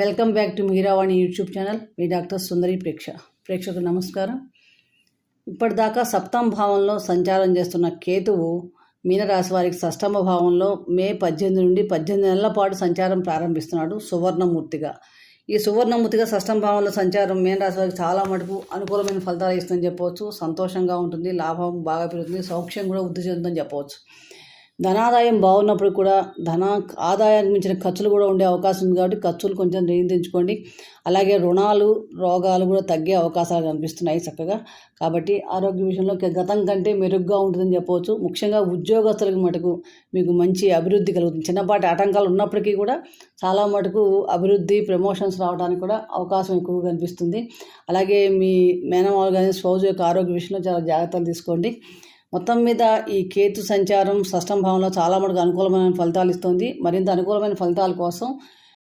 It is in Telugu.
Welcome back to Meeravani YouTube channel. Me doctor Sundari ప్రేక్ష. ప్రేక్షకు నమస్కారం. ఇప్పటిదాకా సప్తమ భావంలో సంచారం చేస్తున్న కేతువు మీనరాశి వారికి షష్టమ భావంలో మే పద్దెనిమిది నుండి పద్దెనిమిది నెలల పాటు సంచారం ప్రారంభిస్తున్నాడు సువర్ణమూర్తిగా. ఈ సువర్ణమూర్తిగా షష్టమ భావంలో సంచారం మీనరాశి వారికి చాలా మటుకు అనుకూలమైన ఫలితాలు ఇస్తుందని చెప్పవచ్చు. సంతోషంగా ఉంటుంది లాభం బాగా పెరుగుతుంది సౌఖ్యం కూడా వృద్ధి చెందుతుందని చెప్పవచ్చు. ధనాదాయం బాగున్నప్పుడు కూడా ధన ఆదాయానికి మించిన ఖర్చులు కూడా ఉండే అవకాశం ఉంది కాబట్టి ఖర్చులు కొంచెం నియంత్రించుకోండి. అలాగే రుణాలు రోగాలు కూడా తగ్గే అవకాశాలు కనిపిస్తున్నాయి చక్కగా. కాబట్టి ఆరోగ్య విషయంలో గతం కంటే మెరుగ్గా ఉంటుందని చెప్పవచ్చు. ముఖ్యంగా ఉద్యోగస్తులకు మటుకు మీకు మంచి అభివృద్ధి కలుగుతుంది. చిన్నపాటి ఆటంకాలు ఉన్నప్పటికీ కూడా చాలా మటుకు అభివృద్ధి ప్రమోషన్స్ రావడానికి కూడా అవకాశం ఎక్కువగా కనిపిస్తుంది. అలాగే మీ మేనమాలు కానీ స్పౌజ్ యొక్క ఆరోగ్య విషయంలో చాలా జాగ్రత్తలు తీసుకోండి. మొత్తం మీద ఈ కేతు సంచారం షష్టం భావంలో చాలా మటుకు అనుకూలమైన ఫలితాలు ఇస్తుంది. మరింత అనుకూలమైన ఫలితాల కోసం